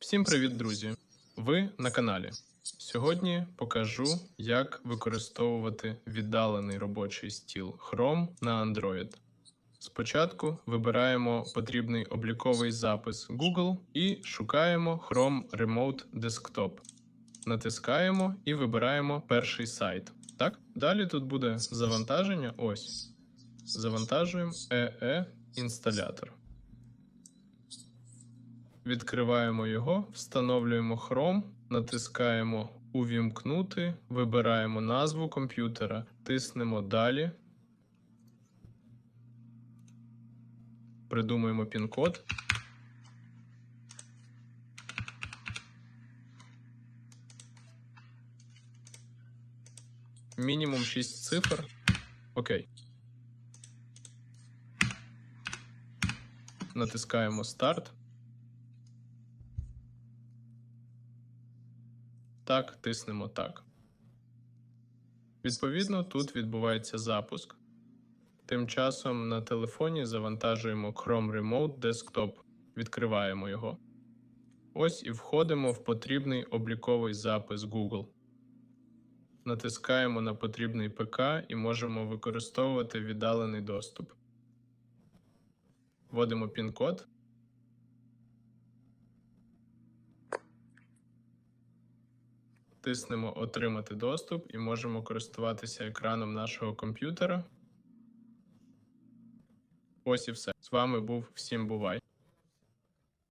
Всім привіт, друзі! Ви на каналі. Сьогодні покажу, як використовувати віддалений робочий стіл Chrome на Android. Спочатку вибираємо потрібний обліковий запис Google і шукаємо Chrome Remote Desktop. Натискаємо і вибираємо перший сайт. Так? Далі тут буде завантаження. Ось. Завантажуємо EE інсталятор. Відкриваємо його, встановлюємо Chrome, натискаємо Увімкнути, вибираємо назву комп'ютера, тиснемо Далі. Придумуємо пін-код. Мінімум 6 цифр. Окей. Натискаємо Старт. Так, тиснемо так. Відповідно, тут відбувається запуск. Тим часом на телефоні завантажуємо Chrome Remote Desktop, відкриваємо його. Ось і входимо в потрібний обліковий запис Google. Натискаємо на потрібний ПК і можемо використовувати віддалений доступ. Вводимо пін-код. Тиснемо Отримати доступ і можемо користуватися екраном нашого комп'ютера. Ось і все. З вами був всім бувай.